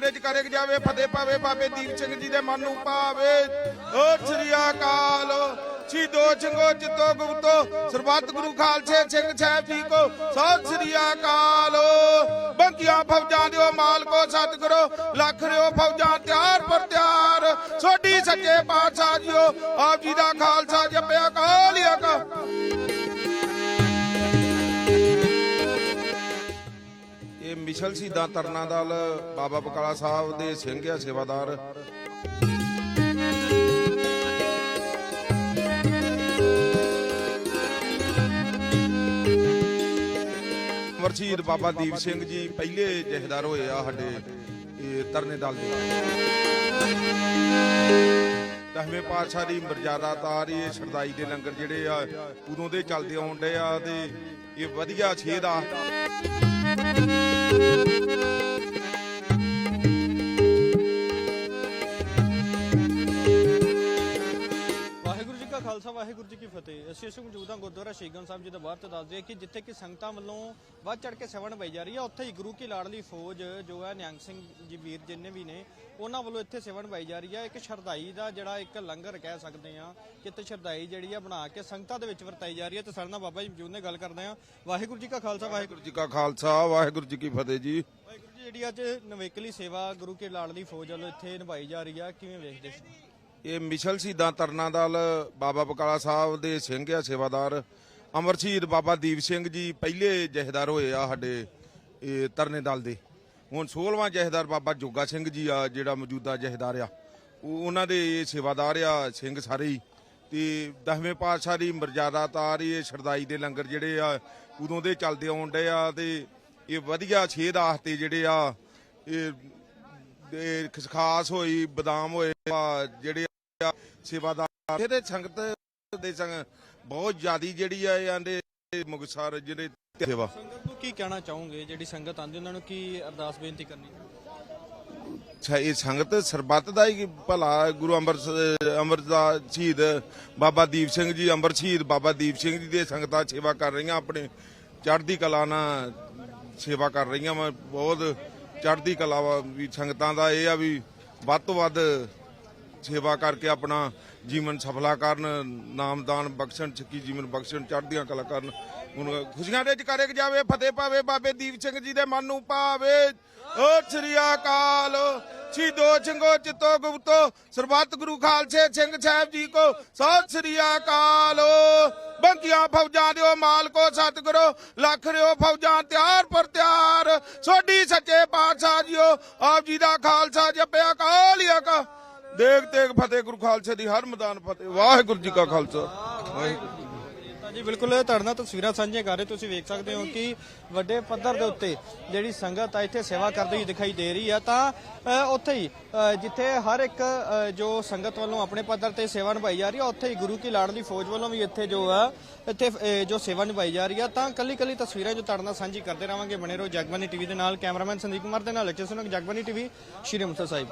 ਰਿਜ ਕਰੇ ਜਾਵੇ, ਫਤਿਹ ਪਾਵੇ, ਬਾਬੇ ਦੀਪ ਸਿੰਘ ਜੀ ਦੇ ਮਨ ਨੂੰ ਪਾਵੇ ਓ ਸ੍ਰੀ ਅਕਾਲ ਛੀਦੋ ਚੰਗੋ ਚਿੱਤੋ ਗੁਪਤੋ, ਸਰਬੱਤ ਗੁਰੂ ਖਾਲਸੇ ਸਿੰਘ ਸਾਹਿਬ ਜੀ ਕੋ। ਸਤਿ ਸ੍ਰੀ ਅਕਾਲ। ਬੰਕੀਆਂ ਫੌਜਾਂ ਦਿਓ ਮਾਲਕੋ, ਸਤਿਗੁਰੋ, ਲੱਖ ਰਿਓ ਫੌਜਾਂ ਤਿਆਰ ਪਰ ਤਿਆਰ। ਸੋਢੀ ਸੱਚੇ ਪਾਤਸ਼ਾਹ ਜੀਓ, ਆਪ ਜੀ ਦਾ ਖਾਲਸਾ ਜਪਿਆ ਅਕਾਲ ਮਿਸ਼ਲ ਸ਼ਹੀਦਾਂ ਤਰਨਾ ਦਲ ਬਾਬਾ ਬਕਾਲਾ ਸਾਹਿਬ ਦੇ ਸਿੰਘ ਆ ਸੇਵਾਦਾਰ। ਵਰਸ਼ੀਦ ਬਾਬਾ ਦੀਪ ਸਿੰਘ ਜੀ ਪਹਿਲੇ ਜਹੇਦਾਰ ਹੋਏ ਆ ਸਾਡੇ ਤਰਨੇ ਦਲ ਦੇ। ਦਸਵੇਂ ਪਾਤਸ਼ਾਹ ਦੀ ਮਰਜ਼ਾਦਾ ਤਾਰ, ਇਹ ਸਰਦਾਈ ਦੇ ਲੰਗਰ ਜਿਹੜੇ ਆ, ਉਦੋਂ ਦੇ ਚੱਲਦੇ ਆਉਂਦੇ ਆ ਤੇ ਇਹ ਵਧੀਆ ਛੇਦ ਆ ਵਾਹਿਗੁਰੂ ਵਾਹਿਗੁਰੂ ਜੀ ਕੀ ਫਤਿਹ। ਅਸੀਂ ਇਸ ਮੌਜੂਦ ਹਾਂ ਗੁਰਦੁਆਰਾ ਸ਼ਹੀਦਾਂ ਸਾਹਿਬ ਜੀ ਦੇ ਬਾਹਰ ਤੇ ਦੱਸਦੇ ਹਾਂ ਕਿ ਜਿੱਥੇ ਕਿ ਸੰਗਤਾਂ ਵੱਲੋਂ ਵੱਧ ਚੜ ਕੇ ਸੇਵਾ ਨਿਭਾਈ ਜਾ ਰਹੀ ਹੈ ਉੱਥੇ ਹੀ ਗੁਰੂ ਕੀ ਲਾਡਲੀ ਫੌਜ ਜੋ ਹੈ ਨਿਹੰਗ ਸਿੰਘ ਜੀ ਵੀਰ ਜਿੰਨੇ ਵੀ ਨੇ ਉਹਨਾਂ ਵੱਲੋਂ ਇੱਥੇ ਸੇਵਾ ਨਿਭਾਈ ਜਾ ਰਹੀ ਹੈ। ਇੱਕ ਸ਼ਰਧਾਈ ਦਾ ਜਿਹੜਾ ਇੱਕ ਲੰਗਰ ਕਹਿ ਸਕਦੇ ਆ ਕਿ ਇੱਥੇ ਸ਼ਰਧਾਈ ਜਿਹੜੀ ਆ ਬਣਾ ਕੇ ਸੰਗਤਾਂ ਦੇ ਵਿੱਚ ਵਰਤਾਈ ਜਾ ਰਹੀ ਹੈ। ਤੇ ਸਾਡੇ ਨਾਲ ਬਾਬਾ ਜੀ ਮੌਜੂਦ ਨੇ ਗੱਲ ਕਰਦੇ ਆ ਵਾਹਿਗੁਰੂ ਜੀ ਕਾ ਖਾਲਸਾ ਵਾਹਿਗੁਰੂ ਵਾਹਿਗੁਰੂ ਜੀ ਕਾ ਖਾਲਸਾ ਵਾਹਿਗੁਰੂ ਜੀ ਕੀ ਫਤਿਹ ਜੀ। ਵਾਹਿਗੁਰੂ ਜੀ ਜਿਹੜੀ ਅੱਜ ਨਵੇਕਲੀ ਸੇਵਾ ਗੁਰੂ ਕੀ ਲਾਡਲੀ ਫੌਜ ਵੱਲੋਂ ਇੱਥੇ ਨਿਭਾਈ ਜਾ ਰਹੀ ਆ ਕਿਵੇਂ ਵੇਖਦੇ ਸੀ ਇਹ ਮਿਸ਼ਲ ਸ਼ਹੀਦਾਂ ਤਰਨਾ ਦਲ, ਬਾਬਾ ਬਕਾਲਾ ਸਾਹਿਬ ਦੇ ਸਿੰਘ ਆ, ਸੇਵਾਦਾਰ। ਅਮਰ ਸ਼ਹੀਦ ਬਾਬਾ ਦੀਪ ਸਿੰਘ ਜੀ ਪਹਿਲੇ ਜਹੇਦਾਰ ਹੋਏ ਆ ਸਾਡੇ, ਇਹ ਤਰਨੇ ਦਲ ਦੇ। ਹੁਣ 16ਵਾਂ ਜਹੇਦਾਰ ਬਾਬਾ ਜੋਗਾ ਸਿੰਘ ਜੀ ਆ, ਜਿਹੜਾ ਮੌਜੂਦਾ ਜਹੇਦਾਰ ਆ। ਉਹ ਉਹਨਾਂ ਦੇ ਇਹ ਸੇਵਾਦਾਰ ਆ, ਸਿੰਘ ਸਾਰੇ ਹੀ। ਤੇ ਦਸਵੇਂ ਪਾਤਸ਼ਾਹ ਦੀ ਮਰਜ਼ਾਦਾ ਤਾਰ, ਇਹ ਸਰਦਾਈ ਦੇ ਲੰਗਰ ਜਿਹੜੇ ਆ, ਉਦੋਂ ਦੇ ਚੱਲਦੇ ਆਉਂਦੇ ਆ ਤੇ ਇਹ ਵਧੀਆ ਛੇਦ ਆਸਤੇ ਜਿਹੜੇ ਆ, ਇਹ ਇਹ ਖਸਖਾਸ ਹੋਈ, ਬਦਾਮ ਹੋਏ ਜਿਹੜੇ ਸੇਵਾਦਾਰ। ਇਹਦੇ ਸੰਗਤ ਦੇ ਸੰਗ ਬਹੁਤ ਜ਼ਿਆਦੀ ਜਿਹੜੀ ਆ ਆਂਦੇ ਮੁਗਸਰ ਜਿਹੜੇ ਸੇਵਾ। ਸੰਗਤ ਨੂੰ ਕੀ ਕਹਿਣਾ ਚਾਹੋਗੇ? ਜਿਹੜੀ ਸੰਗਤ ਆਂਦੀ ਉਹਨਾਂ ਨੂੰ ਕੀ ਅਰਦਾਸ ਬੇਨਤੀ ਕਰਨੀ? ਅੱਛਾ ਇਹ ਸੰਗਤ ਸਰਬੱਤ ਦਾ ਹੀ ਭਲਾ ਗੁਰੂ ਅੰਮ੍ਰਿਤ ਅਮਰਦਾਸ ਸ਼ਹੀਦ ਬਾਬਾ ਦੀਪ ਸਿੰਘ ਜੀ ਅੰਮ੍ਰਿਤ ਸ਼ਹੀਦ ਬਾਬਾ ਦੀਪ ਸਿੰਘ ਜੀ ਦੇ ਸੰਗਤਾਂ ਸੇਵਾ ਕਰ ਰਹੀਆਂ ਆਪਣੇ ਚੜ੍ਹਦੀ ਕਲਾ ਨਾਲ ਸੇਵਾ ਕਰ ਰਹੀਆਂ ਵਾ ਬਹੁਤ ਚੜ੍ਹਦੀ ਕਲਾ ਵੀ ਸੰਗਤਾਂ ਦਾ ਇਹ ਆ ਵੀ ਵੱਧ ਤੋਂ ਵੱਧ ਸੇਵਾ ਕਰਕੇ ਆਪਣਾ ਜੀਵਨ ਸਫਲਾ ਕਰਨ, ਨਾਮਦਾਨ ਬਖਸ਼ਣ ਚੱਕੀ ਜੀਵਨ ਬਖਸ਼ਣ, ਚੜ੍ਹਦੀਆਂ ਕਲਾ ਕਰਨ। ਹੁਣ ਖੁਸ਼ੀਆਂ ਦੇ ਚ ਜਾਵੇ, ਫਤਿਹ ਪਾਵੇ, ਬਾਬੇ ਦੀਪ ਸਿੰਘ ਜੀ ਦੇ ਮਨ ਨੂੰ ਪਾਵੇ ਓ ਸ੍ਰੀ ਅਕਾਲ, ਛੀਦੋ ਚੰਗੋ ਚਿੱਤੋ ਗੁਪਤੋ, ਸਰਬੱਤ ਗੁਰੂ ਖਾਲਸੇ ਸਿੰਘ ਸਾਹਿਬ ਜੀ ਕੋ, ਸਤਿ ਸ੍ਰੀ ਅਕਾਲ। ਬੰਕੀਆਂ ਫੌਜਾਂ ਦਿਓ ਮਾਲਕੋ ਸਤਿਗੁਰੋ, ਲੱਖ ਰਿਓ ਫੌਜਾਂ ਤਿਆਰ ਪਰ ਤਿਆਰ। ਸੋਢੀ ਸੱਚੇ ਪਾਤਸ਼ਾਹ ਜੀਓ, ਆਪ ਜੀ ਦਾ ਖਾਲਸਾ ਜਪਿਆ ਅਕਾਲ ਹੀ ਅਕਾਲ ਦੇਖ ਤੇਗ ਫਤਿਹ ਗੁਰੂ ਖਾਲਸੇ ਦੀ ਹਰ ਮੈਦਾਨ ਫਤਿਹ। ਵਾਹਿਗੁਰੂ ਜੀ ਕਾ ਖਾਲਸਾ। ਵਾਹਿਗੁਰੂ ਜੀ ਬਿਲਕੁਲ ਤੁਹਾਡੇ ਨਾਲ ਤਸਵੀਰਾਂ ਸਾਂਝੀਆਂ ਕਰ ਰਹੇ ਤੁਸੀਂ ਵੇਖ ਸਕਦੇ ਹੋ ਕਿ ਵੱਡੇ ਪੱਧਰ ਦੇ ਉੱਤੇ ਜਿਹੜੀ ਸੰਗਤ ਆ, ਇੱਥੇ ਸੇਵਾ ਕਰਦੀ ਹੋਈ ਦਿਖਾਈ ਦੇ ਰਹੀ ਆ। ਤਾਂ ਉੱਥੇ ਹੀ ਜਿੱਥੇ ਹਰ ਇੱਕ ਜੋ ਸੰਗਤ ਵੱਲੋਂ ਆਪਣੇ ਪੱਧਰ ਤੇ ਸੇਵਾ ਨਿਭਾਈ ਜਾ ਰਹੀ ਆ, ਉੱਥੇ ਹੀ ਗੁਰੂ ਕੀ ਲਾਡਲੀ ਫੌਜ ਵੱਲੋਂ ਵੀ ਇੱਥੇ ਜੋ ਆ, ਇੱਥੇ ਜੋ ਸੇਵਾ ਨਿਭਾਈ ਜਾ ਰਹੀ ਆ। ਤਾਂ ਕੱਲੀ ਕੱਲੀ ਤਸਵੀਰਾਂ ਜੋ ਤੁਹਾਡੇ ਨਾਲ ਸਾਂਝੀ ਕਰਦੇ ਰਵਾਂਗੇ ਬਣੇ ਰਹੋ ਜਗਬਾਨੀ ਟੀਵੀ ਦੇ ਨਾਲ। ਕੈਮਰਾਮੈਨ ਸੰਦੀਪ ਕੁਮਾਰ ਦੇ ਨਾਲ ਲਖੇ ਸੁਨਕ ਜਗਬਾਨੀ ਟੀਵੀ, ਸ਼੍ਰੀ ਅੰਮ੍ਰਿਤਸਰ ਸਾਹਿਬ।